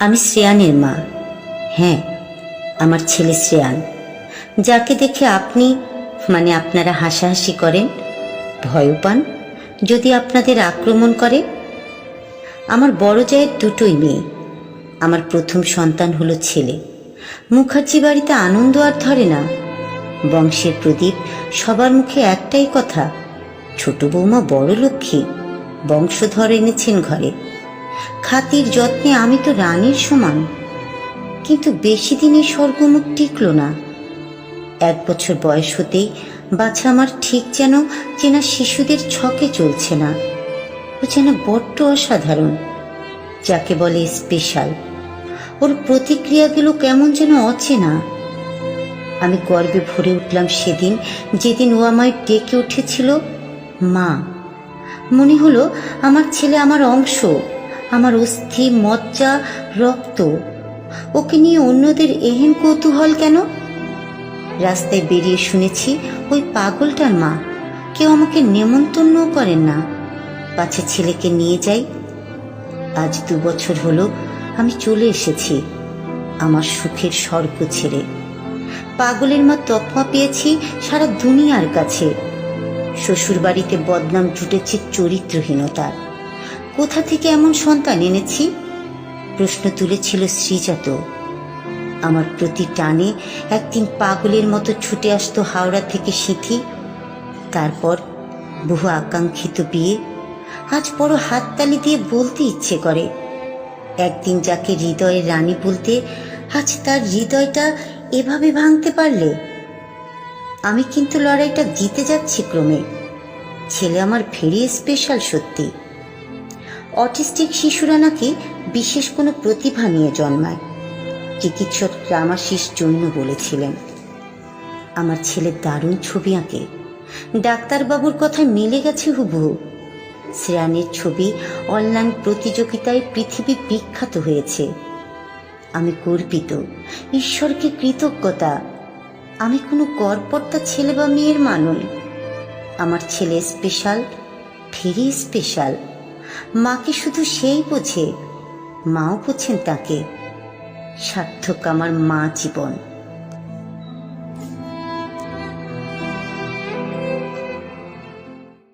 আমি শ্রেয়ানের মা। হ্যাঁ আমার ছেলে শ্রেয়ান। যাকে দেখে আপনি মানে আপনারা হাসাহাসি করেন, ভয়ও পান, যদি আপনাদের আক্রমণ করে। আমার বড় জায়ের দুটোই মেয়ে। আমার প্রথম সন্তান হলো ছেলে। মুখার্জি বাড়িতে আনন্দ আর ধরে না। বংশের প্রদীপ সবার মুখে একটাই কথা, ছোট বৌমা বড় লক্ষ্মী বংশধর এনেছেন ঘরে। খাতির যত্নে আমি তো রানীর সমান। কিন্তু বেশি দিন স্বর্গমুখ টিকল না। এক বছর বয়স হতেই বাচ্চা আমার ঠিক যেন চেনা শিশুদের ছকে চলছে না। ও যেন বড্ড অসাধারণ, যাকে বলে স্পেশাল ওর প্রতিক্রিয়াগুলো কেমন যেন অচেনা। আমি গর্বে ভরে উঠলাম সেদিন, যেদিন ও আমায় ডেকে উঠেছিল মা। মনে হলো আমার ছেলে আমার অংশ, আমার অস্থি, মজ্জা, রক্ত। ওকে নিয়ে অন্যদের এহেন কৌতূহল কেন? রাস্তায় বেরিয়ে শুনেছি ওই পাগলটার মা। কেউ আমাকে নেমন্তন্ন করেন না। পাছে ছেলেকে নিয়ে যাই। আজ দু বছর হলো আমি চলে এসেছি আমার সুখের স্বর্গ ছেড়ে। পাগলের মা তকমা পেয়েছি সারা দুনিয়ার কাছে। শ্বশুর বাড়িতে বদনাম জুটেছে চরিত্রহীনতার। কোথা থেকে এমন সন্তান এনেছি? প্রশ্ন তুলেছিল শ্রীজাত। আমার প্রতি টানে একদিন পাগলের মতো ছুটে আসতো হাওড়া থেকে সিঁথি। তারপর বহু আকাঙ্ক্ষিত বিয়ে। আজ বড় হাততালি দিয়ে বলতে ইচ্ছে করে। একদিন যাকে হৃদয়ের রানী বলতে, আজ তার হৃদয়টা এভাবে ভাঙতে পারলে আমি কিন্তু লড়াইটা জিতে যাচ্ছি ক্রমে। ছেলে আমার ভেরি স্পেশাল সত্যি। অটিস্টিক শিশুরা নাকি বিশেষ কোনো প্রতিভা নিয়ে জন্মায়। চিকিৎসক রামাশিস জৈন বলেছিলেন। আমার ছেলে দারুণ ছবি আঁকে। ডাক্তারবাবুর কথায় মিলে গেছে হুবহু। শ্রেয়ানের ছবি অনলাইন প্রতিযোগিতায় পৃথিবী বিখ্যাত হয়েছে। আমি গর্বিত। ঈশ্বরকে কৃতজ্ঞতা। আমি কোনো করপর্তা ছেলে বা মেয়ের মা নই। আমার ছেলে স্পেশাল ভেরি স্পেশাল মাকে শুধু সেই বোঝে, মাও বোঝেন তাকে। সার্থক আমার মা জীবন।